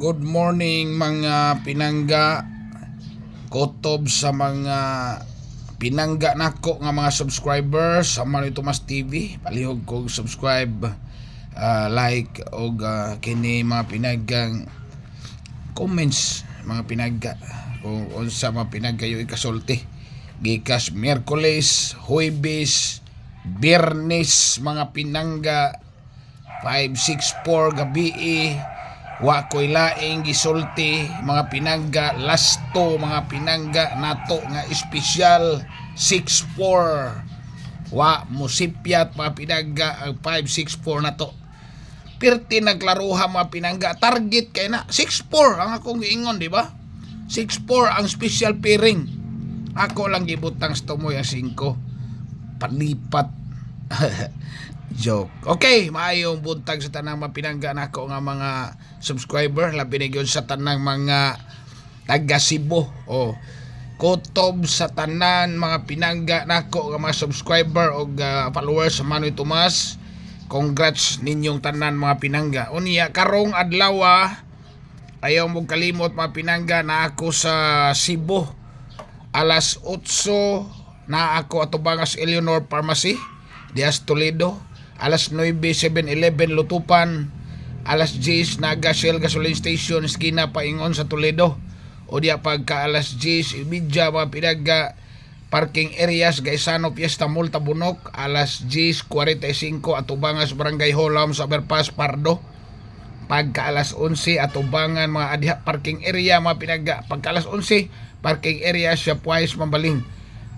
Good morning mga pinangga. Kotob sa mga pinangga nako nga mga subscribers. Sa Manny Tomas TV palihog kog subscribe ah, like og ah, kini mga pinaggang comments mga pinagga kung unsa mga pinagga yung ikasulti. Gikas Miyerkules, Huwebes, Biyernes mga pinangga. 564 gabi wa ko'y laing gisulti mga pinangga lasto mga pinangga nato nga espesyal 64 wa musipyat mga pinangga ang 564 nato pirti naglaruha mga pinangga. Target kay na 64 ang akong giingon di ba? 64 ang special pairing ako lang gibutang stomoy ang 5 palipat joke. Okay, maayong buntag sa tanang mapinangga nako nga mga subscriber, labi na sa tanang mga taga Cebu. O kutob sa tanan mga pinangga nako nga mga subscriber o followers sa Manoy Tomas. Congrats ninyong tanan mga pinangga. Unya karong adlaw ayaw mo kalimot mga pinangga na ako sa Cebu. Alas 8 na ako atubangas Eleanor Pharmacy, Dias Toledo alas 9, 7-Eleven Lutupan, alas 10, Naga Shell Gasoline Station, Skina Paingon sa Toledo, o diya pagka alas 10, Ibidya, mga pinaga, parking areas, Gaisano, Fiesta, Multa, Bunok, alas 10.45, Atubangas, Barangay Holam, sa Overpass, Pardo, pagka alas 11, Atubangan, mga adya, parking area, mga pinaga, pagka alas 11, parking area, siya Puwais, Mambaling,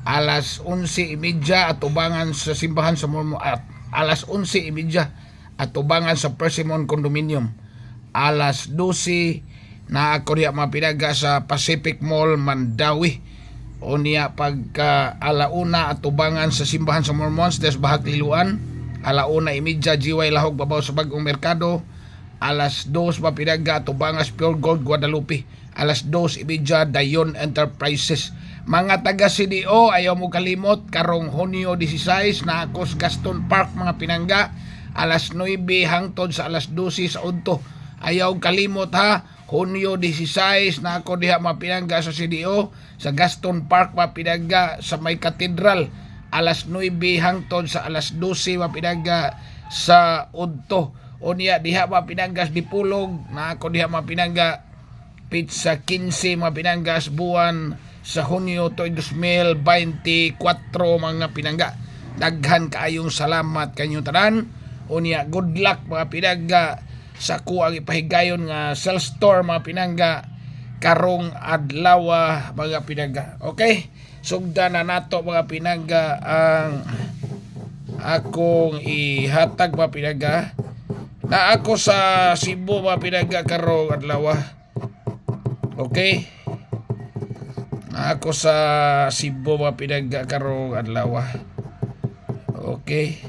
alas 11.30 at tubangan sa simbahan sa Mormo at alas 11.30 at tubangan sa Persimmon Condominium. Alas 12 na diya mapinaga sa Pacific Mall Mandawi. O niya pagka alauna at tubangan sa simbahan sa Mormons des Bahag Liluan. Alauna imidya jiway lahog babaw sa bagong merkado. Alas 2 mapinaga at tubangas Pure Gold Guadalupe. Alas 2 imidya Dayon Enterprises mga taga CDO, ayaw mo kalimot, karong Hunyo 16 na ako sa Gaston Park mga pinangga, alas 9 hangtod sa alas 12 sa Udto. Ayaw kalimot ha, Hunyo 16 na ako diha mga pinangga sa CDO, sa Gaston Park mga pinangga sa may katedral, alas 9 hangtod sa alas 12 mga pinangga sa Udto. O niya diha mga pinanggas dipulog, na ako diha mga pinangga pizza 15 mga pinanggas buwan sa Hunyo to 2024 mga pinangga. Daghan kaayong salamat kanyong tanan. Unya good luck mga pinangga sa kuang ipahigayon nga cell store mga pinangga karong adlaw mga pinangga. Okay? Sugdan na nato mga pinangga ang akong ihatag mga pinangga na ako sa Cebu mga pinangga karong adlaw. Okay? Na ako sa Cebu mga pinagga karong adlaw. Okay.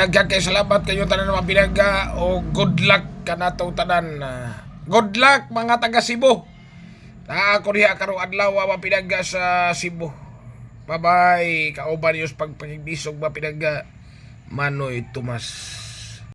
Daghan kay salamat kayo tanan mga pinangga o good luck kanatong tanan. Ah, good luck mga taga Cebu. Na ako diha karong adlaw mga pinangga sa Cebu. Bye-bye. Kauban yung pagpagbisog mga pinangga. Manoy Tomas.